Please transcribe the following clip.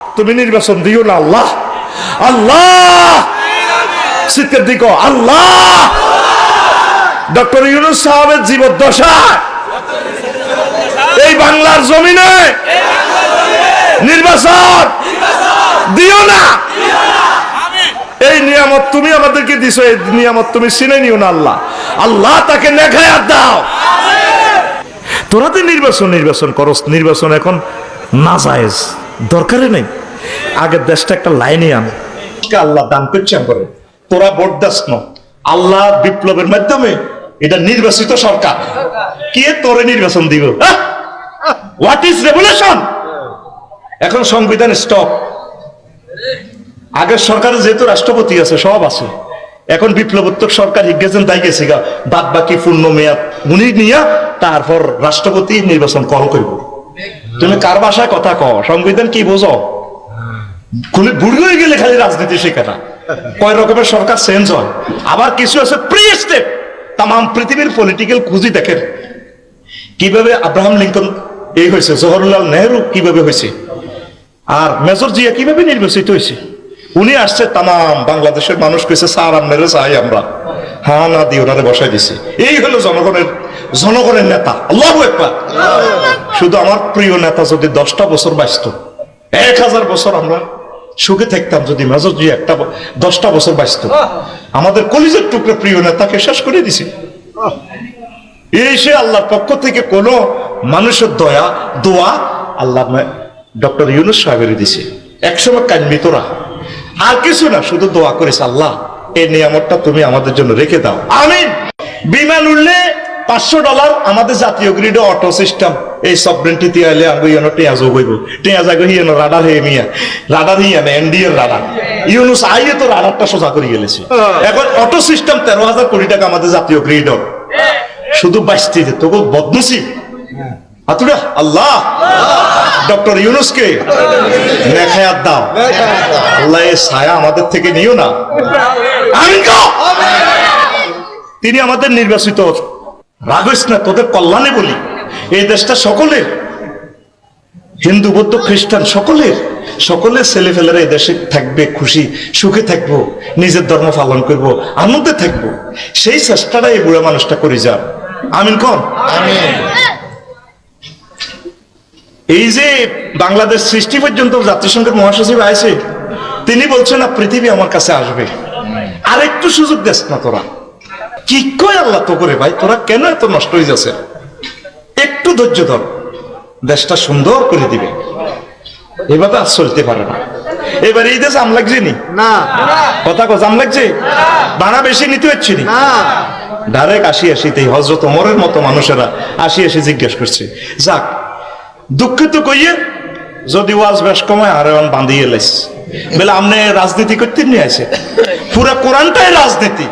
তুমি নির্বাচন দিও না আল্লাহ। আল্লাহ! শীতের দিক আল্লাহ! ডক্টর ইউনুস সাহেবের জীবদ্দশা। এই বাংলার জমিনে নির্বাচন দিও না। এই নিয়ামত তুমি আমাদেরকে দিছো, এই নিয়ামত তুমি চিনে নিও না আল্লাহ। আল্লাহ তাকে নেখায়াত দাও। তোরা তো নির্বাচন নির্বাচন করস, নির্বাচন এখন না জায়েজ দরকারই নেই। আগের দেশটা একটা লাইনে আন। আল্লাহ দান করছেন করে? তোরা ভোট দাস ন। আল্লাহ বিপ্লবের মাধ্যমে এটা নির্বাচিত সরকার। কে তোরে নির্বাচন দিব? হোয়াট ইজ রেভলিউশন এখন সংবিধান স্টপ আগের সরকারে যেহেতু রাষ্ট্রপতি আছে, সব আছে। এখন বিপ্লবোত্তর সরকার হিগেছেন তাই গেছে গা। বাদ বাকি পূর্ণ মেয়াদ উনি নিয়ে তারপর রাষ্ট্রপতি নির্বাচন কর করব? তুমি কার ভাষায় কথা কও? সংবিধান কি বোঝো? খুলে বুড়ি হয়ে গেলে খালি রাজনীতি শেখে না। কয় রকমের সরকার চেঞ্জ হয়। আবার কিছু আছে প্রি স্টেপ তাম পৃথিবীর পলিটিক্যাল খুঁজি দেখেন। কীভাবে আব্রাহাম লিঙ্কন এই হয়েছে জওহরলাল নেহরু কীভাবে হয়েছে? আর মেজর জিয়া কীভাবে নির্বাচিত হয়েছে? উনি আসছে তাম বাংলাদেশের মানুষ কইছে স্যার আপনারা চাই আমরা। হ্যাঁ না দিয়ে ওনারে বসাই দিছে। এই হলো জনগণের জনগণের নেতা। আল্লাহ শুধু আমার প্রিয় নেতা যদি দশটা বছর বাঁচত এক হাজার বছর আমরা সুখে থাকতাম যদি মেজর জি একটা দশটা বছর বাঁচত। আমাদের কলিজের টুকরো প্রিয় নেতাকে শেষ করে দিছে। এই সে আল্লাহর পক্ষ থেকে কোনো মানুষের দয়া দোয়া আল্লাহ ডক্টর ইউনুস সাহেবের দিছে। একসময় কান্বি তোরা আর কিছু না শুধু দোয়া করেছে আল্লাহ এই নিয়ামতটা তুমি আমাদের জন্য রেখে দাও। আমিন। বিমান উঠলে পাঁচশো ডলার আমাদের জাতীয় গ্রিড অটো সিস্টেম এই সবরেন্টি ইয়ানো টেঁয়াজ হইব টেঁয়াজ আগে হিয়ানো রাডার হে মিয়া। রাডার এনডিএর রাডার ইউনুস আইয়ে তো রাডারটা সোজা করে গেলেছে। এখন অটো সিস্টেম তেরো হাজার কোটি টাকা আমাদের জাতীয় গ্রিড শুধু হাতুড়া আল্লাহ। ডক্টর ইউনুসকে নেখায়াত দাও। আল্লাহ এ ছায়া আমাদের থেকে নিও না। তিনি আমাদের নির্বাচিত রাগস না তোদের কল্যাণে বলি। এই দেশটা সকলের হিন্দু বৌদ্ধ খ্রিস্টান সকলের সকলের ছেলে ফেলেরা এই দেশে থাকবে খুশি সুখে থাকব নিজের ধর্ম পালন করব আনন্দে থাকব। সেই চেষ্টাটা এই বুড়া মানুষটা করে যান আমিন কন এই যে বাংলাদেশ সৃষ্টি পর্যন্ত জাতিসংঘের মহাসচিব আছে তিনি বলছেন না পৃথিবী আমার কাছে আসবে। আর একটু সুযোগ দেস না তোরা। কি কয় আল্লাহ তো করে ভাই? তোরা কেন এত নষ্ট হয়ে যাচ্ছে? একটু ধৈর্য ধর। দেশটা সুন্দর করে দিবে। এভাবে আর চলতে পারে না। এবার এই দেশ আম লাগছে নি? না। কথা কথা আম লাগছে? ভাড়া বেশি নিতে হচ্ছে নি? না। ডাইরেক্ট আসি আসিতেই হজরত ওমরের মতো মানুষেরা আসি আসি জিজ্ঞেস করছে। যাক দুঃখিত কইয়ে যদি ওয়াজ বেশ কমায় আর এখন বাঁধিয়ে লাইস। বলে আপনি রাজনীতি করতে নিয়ে আসে পুরা কোরআনটাই রাজনীতি।